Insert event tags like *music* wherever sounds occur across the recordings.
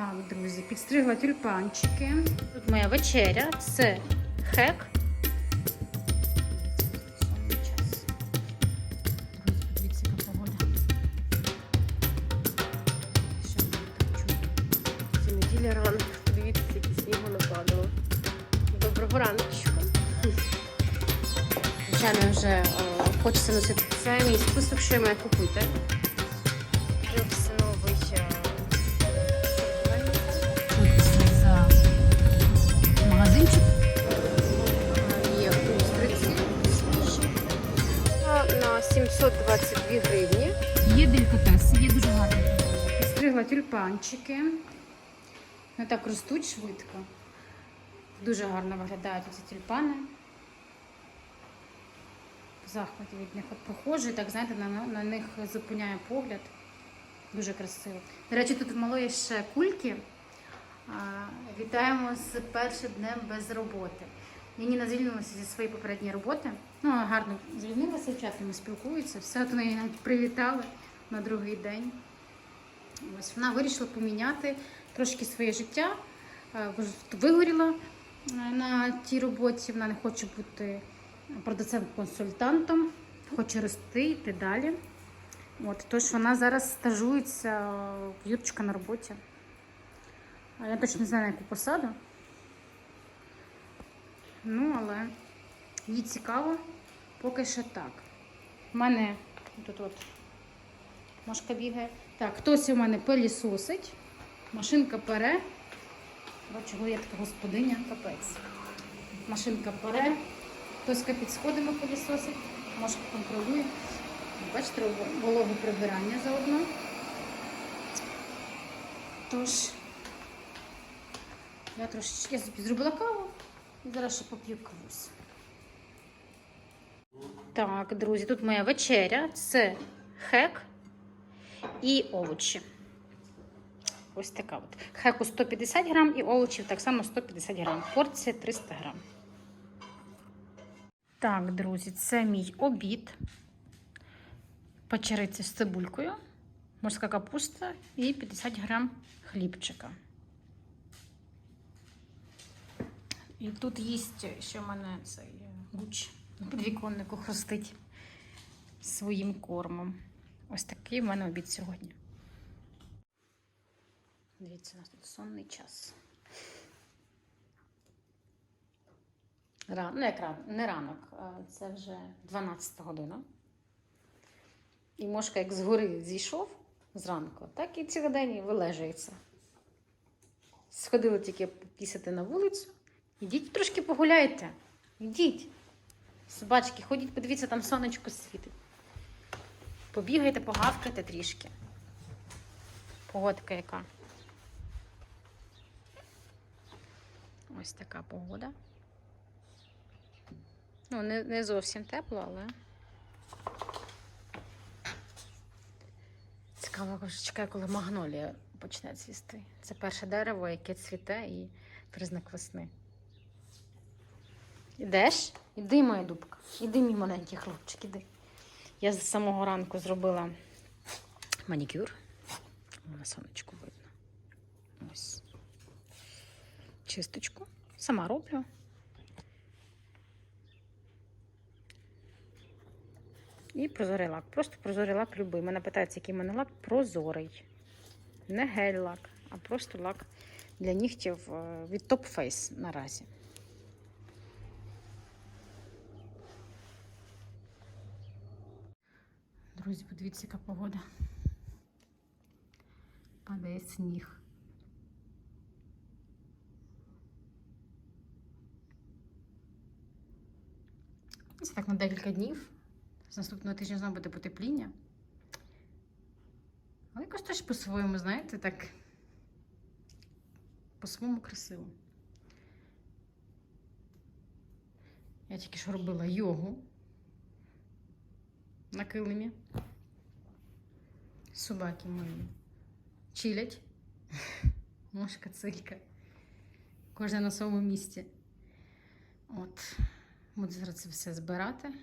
Так, друзі, підстригла тюльпанчики. Тут моя вечеря. Це хек. Друзі, подивіться, які снігу нападало. Доброго раночку. Звичайно, вже е, хочеться носити це мій список, що я маю купити. 522 гривні. Є делікатес, є дуже гарні. Стригла тюльпанчики. Вони так ростуть швидко. Дуже гарно виглядають ці тюльпани. В Захваті від них от похожий, так знаєте, на, на них зупиняє погляд. Дуже красиво. До речі, тут в малої ще кульки. А, вітаємо з першим днем без роботи. Яніна звільнилася зі своєї попередньої роботи. Ну, гарно звільнилася, чатами спілкується. Все, от її навіть привітали на другий день. Ось вона вирішила поміняти трошки своє життя. Е, Вигоріла е, на тій роботі. Вона не хоче бути продавцем-консультантом, хоче рости, йти далі. От, тож вона зараз стажується в Юрчика на роботі. Я точно не знаю, на яку посаду. Ну, але їй цікаво, поки що так. У мене тут от мошка бігає. Так, хтось у мене пилісосить, машинка пере. Бачу, я така господиня, капець. Машинка пере, хтось під сходами пилісосить, мошка контролює. Бачите, вологе прибирання заодно. Тож, я трошечки я зробила каву зараз ще поп'ю кавусь. Так, друзі, тут моя вечеря. Це хек і овочі. Ось така от. Хеку 150 грам і овочів так само 150 грам. Порція 300 грам. Так, друзі, це мій обід. Печериці з цибулькою, морська капуста і 50 грам хлібчика. І тут їсть, що в мене цей гуч на підвіконнику хрустить своїм кормом. Ось такий в мене обід сьогодні. Дивіться, у нас тут сонний час. Ран... Ну, як ран... не ранок, це вже 12 година. І мошка як згори зійшов зранку, так і цілий день вилежується. Сходили тільки пісяти на вулицю. Ідіть трошки погуляйте. Ідіть. Собачки, ходіть, подивіться, там сонечко світить. Побігайте, погавкайте трішки. Погодка яка. Ось така погода. Ну, не, не зовсім тепло, але. Цікаво, вже чекаю, коли магнолія почне цвісти. Це перше дерево, яке цвіте і признак весни. Ідеш? Іди, моя дубка. Іди, мій маленький хлопчик, іди. Я з самого ранку зробила манікюр. На сонечку видно. Ось. Чисточку. Сама роблю. І прозорий лак. Просто прозорий лак любий. Мене питають, який в мене лак прозорий. Не гель-лак, а просто лак для нігтів е, від Top Face наразі. Друзі, подивіться, яка погода. Падає сніг. Це так на декілька днів. З наступного тижня знову буде потепління. Але якось теж по-своєму, знаєте, так по-своєму красиво. Я тільки що робила йогу *laughs* на килимі. Собаки мої чилять. Мошка цилька. Кожна на своєму місці. От. Буду зараз це все збирати.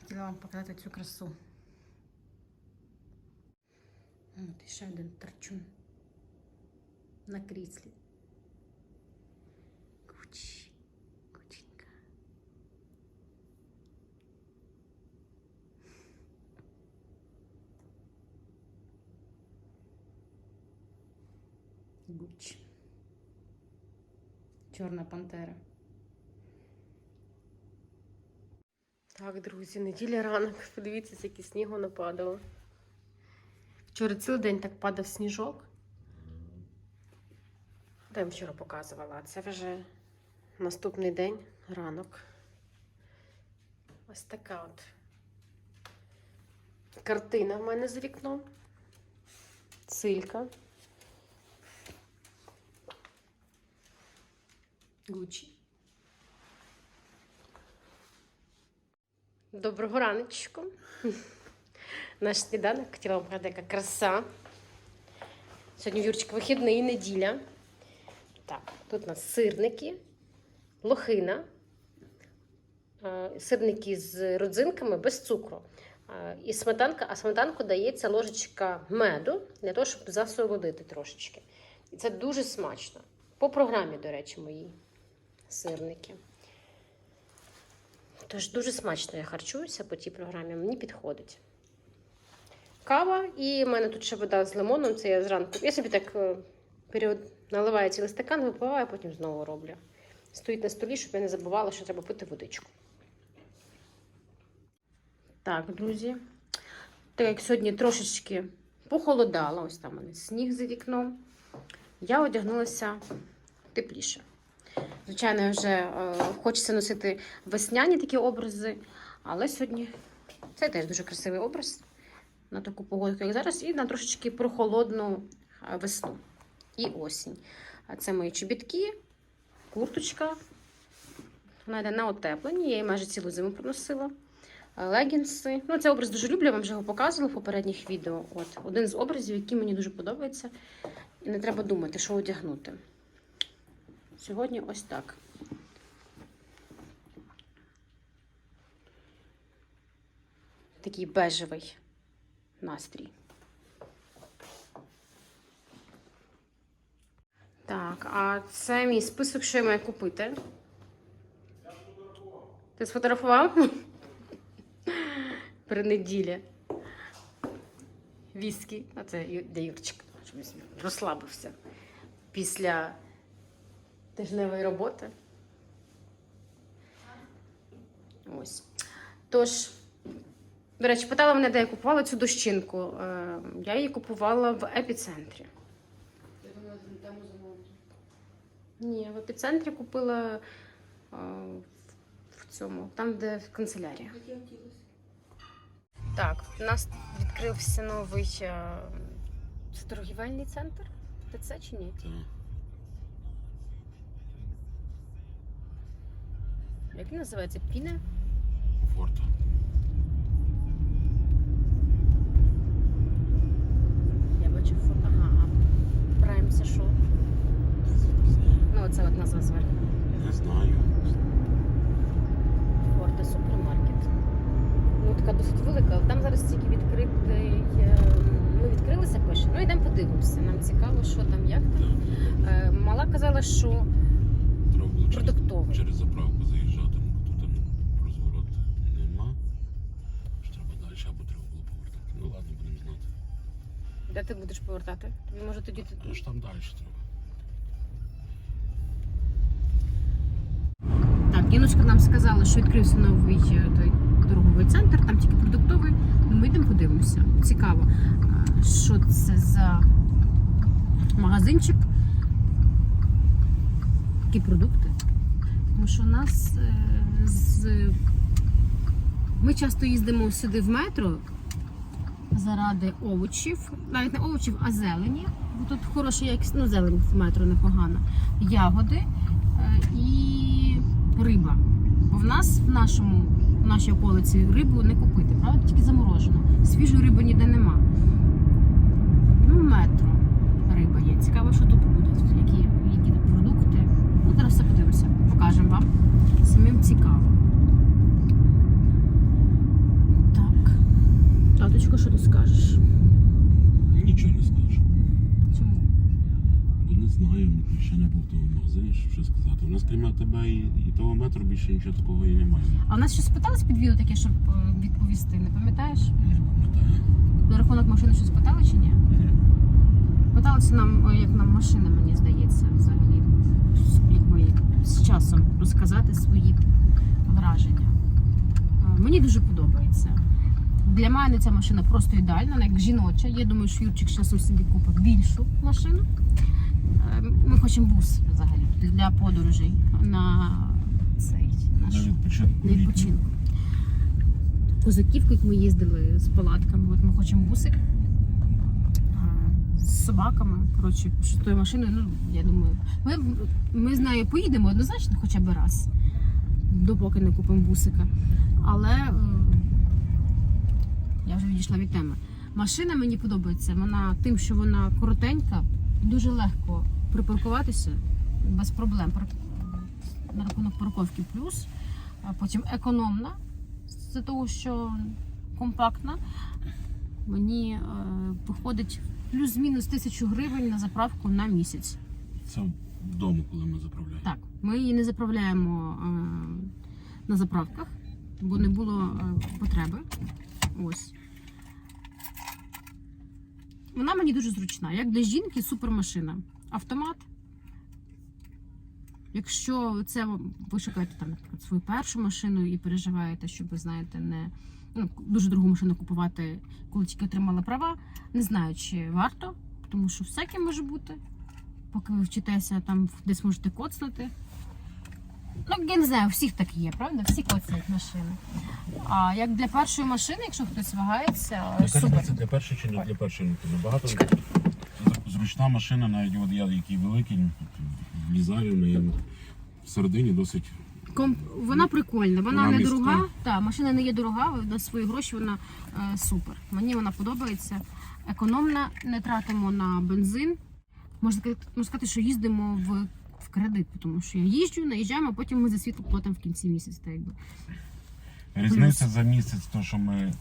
Хотіла вам показати цю красу. От і ще один торчун на кріслі. Кучі, Гуч. Чорна пантера. Так, друзі, неділя ранок. Подивіться, скільки снігу нападало. Вчора цілий день так падав сніжок. Я вчора показувала, це вже наступний день, ранок. Ось така от картина в мене за вікном. Цилька. Гучі. Доброго раночку. *laughs* Наш сніданок хотіла вам яка краса. Сьогодні в Юрчик вихідний, неділя. Так, тут у нас сирники, лохина, сирники з родзинками без цукру. І сметанка, а сметанку дається ложечка меду для того, щоб засолодити трошечки. І це дуже смачно. По програмі, до речі, моїй сирники. Тож дуже смачно я харчуюся по тій програмі, мені підходить. Кава, і в мене тут ще вода з лимоном, це я зранку. Я собі так е, період наливаю цілий стакан, випиваю, а потім знову роблю. Стоїть на столі, щоб я не забувала, що треба пити водичку. Так, друзі. Так як сьогодні трошечки похолодало, ось там у мене сніг за вікном, я одягнулася тепліше. Звичайно, вже е, хочеться носити весняні такі образи, але сьогодні це теж дуже красивий образ на таку погоду, як зараз, і на трошечки прохолодну е, весну і осінь. Це мої чобітки, курточка. Вона йде на утеплені, я її майже цілу зиму проносила. Е, Легінси. Ну, цей образ дуже люблю, я вам вже його показувала в попередніх відео. От, один з образів, який мені дуже подобається. І не треба думати, що одягнути. Сьогодні ось так. Такий бежевий настрій. Так, а це мій список, що я маю купити. Ти сфотографував? *laughs* При неділі. Віскі. А це де Юрчик, розслабився після тижневої роботи. Ось. Tож, до речі, питала мене, де я купувала цю дощинку. Е, Я її купувала в епіцентрі. Я замовити. Ні, в епіцентрі купила е, в цьому, там, де в канцелярія. Так, у нас відкрився новий е, це торгівельний центр. ТЦ чи ні? Так. Як він називається? Піне? Форта. Я бачу фото. Ага, а Прайм це що? Ну, оце от назва зверху. Не знаю. Форте супермаркет. Ну, така досить велика, але там зараз тільки відкритий. е, Ну, відкрилися пише. Ну, йдемо подивимося. Нам цікаво, що там, як там. Е, Мала казала, що продуктовий. через заправку заїжджати, бо тут там розворот нема. Що треба далі, або треба було повертати. Ну ладно, будемо знати. Де ти будеш повертати? Тобі може тоді ти. Ну ж там далі треба. Так, Яночка нам сказала, що відкрився новий е, той торговий центр, там тільки продуктовий. Ну, ми йдемо подивимося. Цікаво, що це за магазинчик, які продукти. Тому що у нас е, з... ми часто їздимо сюди в метро заради овочів, навіть не овочів, а зелені. Бо тут хороша якість, ну зелень в метро непогана. Ягоди е, і риба. Бо в нас в нашому в нашій околиці рибу не купити, правда? Тільки заморожену. Свіжої риби ніде нема. Ну, метро риба є. Цікаво, що тут буде, які, які продукти. Ну, зараз все подивимося, покажемо вам. Самим цікаво. Дядько, що ти скажеш? Нічого не скажу. Чому? Бо не знаю, ну, ще не був в магазині, щоб що сказати. У нас крім тебе і, і того метру більше нічого такого і немає. А в нас щось питались під відео таке, щоб е, відповісти, не пам'ятаєш? Не пам'ятаю. На рахунок машини щось питали чи ні? Ні. Питалися нам, як нам машина, мені здається, взагалі. Якби з часом розказати свої враження. Е, мені дуже подобається. Для мене ця машина просто ідеальна, вона як жіноча. Я думаю, що Юрчик часом собі купить більшу машину. Е, Ми хочемо бус взагалі для подорожей на цей наш На відпочинку. Козаківку, як ми їздили з палатками, от ми хочемо бусик з собаками. Коротше, що тою машиною, ну я думаю, ми, ми з нею поїдемо однозначно хоча б раз, допоки не купимо бусика. Але я вже відійшла від теми. Машина мені подобається. Вона тим, що вона коротенька, дуже легко припаркуватися без проблем. На рахунок парковки плюс а потім економна з того, що компактна. Мені е, виходить плюс-мінус тисячу гривень на заправку на місяць. Це вдома, коли ми заправляємо. Так, ми її не заправляємо е, на заправках, бо не було е, потреби. Ось. Вона мені дуже зручна. Як для жінки супермашина. Автомат. Якщо це ви шукаєте там наприклад, свою першу машину і переживаєте, щоб ви знаєте, не ну, дуже дорогу машину купувати, коли тільки отримала права, не знаю, чи варто, тому що всяке може бути поки ви вчитеся, там десь можете коцнути. Ну, я не знаю, у всіх так є, правда? Всі коцають машини. А як для першої машини, якщо хтось вагається, супер. різниця для першої чи не для першої? Ну, тобі Багато зручна машина, навіть от я, який великий, влізаю в неї. Всередині досить Комп... Вона прикольна, вона, Вона не дорога. Так, машина не є дорога, на свої гроші вона е, супер. Мені вона подобається. Економна, не тратимо на бензин. Можна сказати, можна сказати, що їздимо в, в кредит, тому що я їжджу, наїжджаємо, а потім ми за світло платимо в кінці місяця. Так якби. Різниця за місяць, то що ми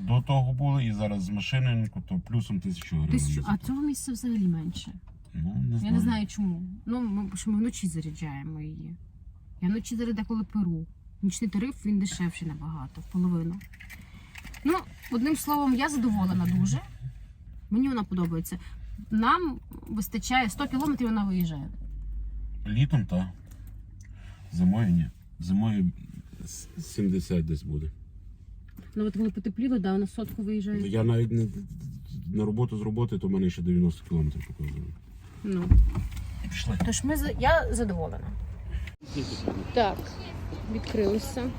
до того були, і зараз з машиною, то плюсом тисячу гривень. Тисячу, а цього місяця взагалі менше. Ну, не знаю. Я не знаю чому. Ну, ми, що ми вночі заряджаємо її. Я вночі зараз деколи перу. Нічний тариф він дешевший набагато, в половину. Ну, одним словом, я задоволена дуже. Мені вона подобається. Нам вистачає 100 кілометрів, вона виїжджає. Літом, так. Зимою ні. Зимою 70 десь буде. Ну, от коли потепліло, да, вона сотку виїжджає. Я навіть не на роботу з роботи, то в мене ще 90 кілометрів показує. Ну. Пішли. Тож ми за- я задоволена. Так, відкрилися.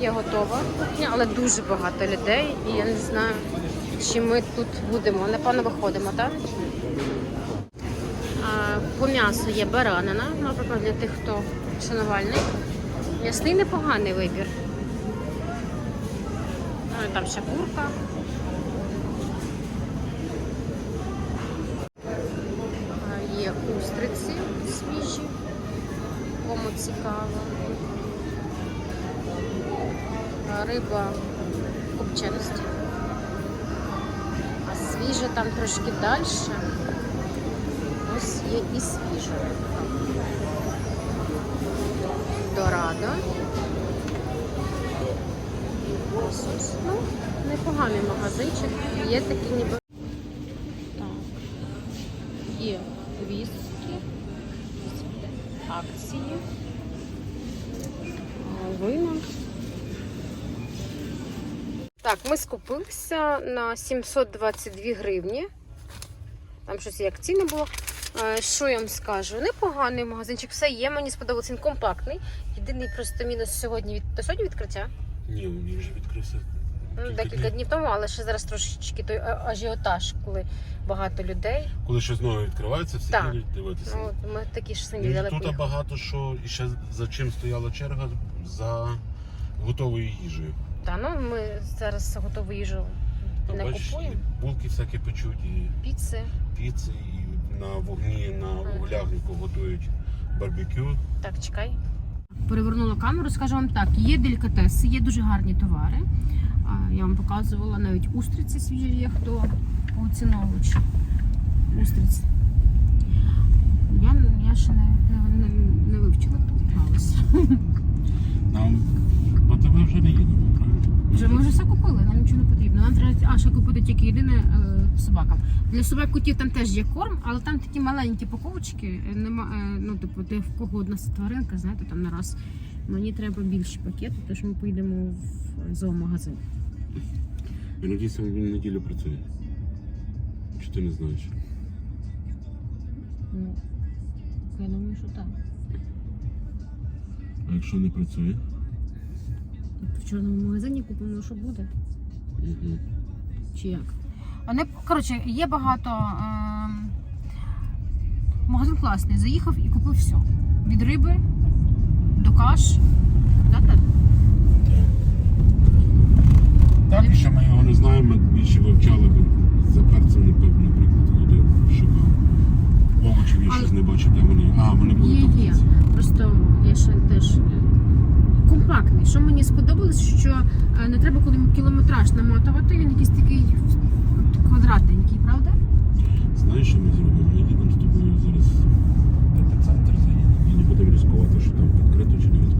Я готова, кухня, але дуже багато людей, і я не знаю, чи ми тут будемо. Напевно, виходимо, так? По м'ясу є баранина, наприклад, для тих, хто шанувальний. М'ясний непоганий вибір. Ну, там ще курка. Є устриці свіжі, кому цікаво. Риба копченості. А свіжа там трошки далі. Є і свіжа. Дорадо. Ну, непоганий магазинчик. Є такі ніби. Так. Є віскі, акції, вина. Так, ми скупилися на 722 гривні. Там щось як ціни було. Е, Що я вам скажу? Непоганий магазинчик, все є, мені сподобався, він компактний. Єдиний просто мінус сьогодні від то сьогодні відкриття. Ні, він вже відкрився. Ну, декілька днів. тому, але ще зараз трошечки той ажіотаж, коли багато людей. Коли щось нове відкривається, всі Так. будуть дивитися. Ну, ми такі ж самі Ну, взяли. тут багато що і ще за чим стояла черга за готовою їжею. Та ну ми зараз готову їжу Там, не бачиш, купуємо. і булки всякі печуть, і Піци. піци, і на вогні, на углягнику готують барбекю. Так, чекай. Перевернула камеру, скажу вам так: є делікатеси, є дуже гарні товари. Я вам показувала навіть устриці свіжі є, хто поціновувач. устриць. Я, я ще не, не, не, не вивчила ту галузь. Нам по тебе вже не їдемо, правильно? Вже ми вже все купили, нам нічого не потрібно. Нам треба а, ще купити тільки єдине е, собакам. Для собак котів там теж є корм, але там такі маленькі паковочки. е, Нема, е, ну, типу, де в кого одна тваринка, знаєте, там на раз. Мені треба більші пакети, тож ми поїдемо в зоомагазин. Я надіюся, він неділю працює. Чи ти не знаєш? Ну, я думаю, що так. А якщо не працює? В чорному магазині купимо, що буде. Угу. Чи як? Не, коротше, є багато. Е, магазин класний. Заїхав і купив все. Від риби до каш. Да, так? Так, і що ми його не знаємо, ми більше вивчали б за перцем, напевно, наприклад, ходив, шукав. Овочів я щось не бачив, де вони. А, вони були Є, є. Просто я ще теж. е, Компактний. Що мені сподобалось, що е, не треба коли кілометраж наматувати, він якийсь такий квадратненький, правда? Знаєш, що ми зробимо? Ми їдемо з тобою зараз в центр заїдемо. І не будемо ризикувати, що там відкрито чи не відкрито.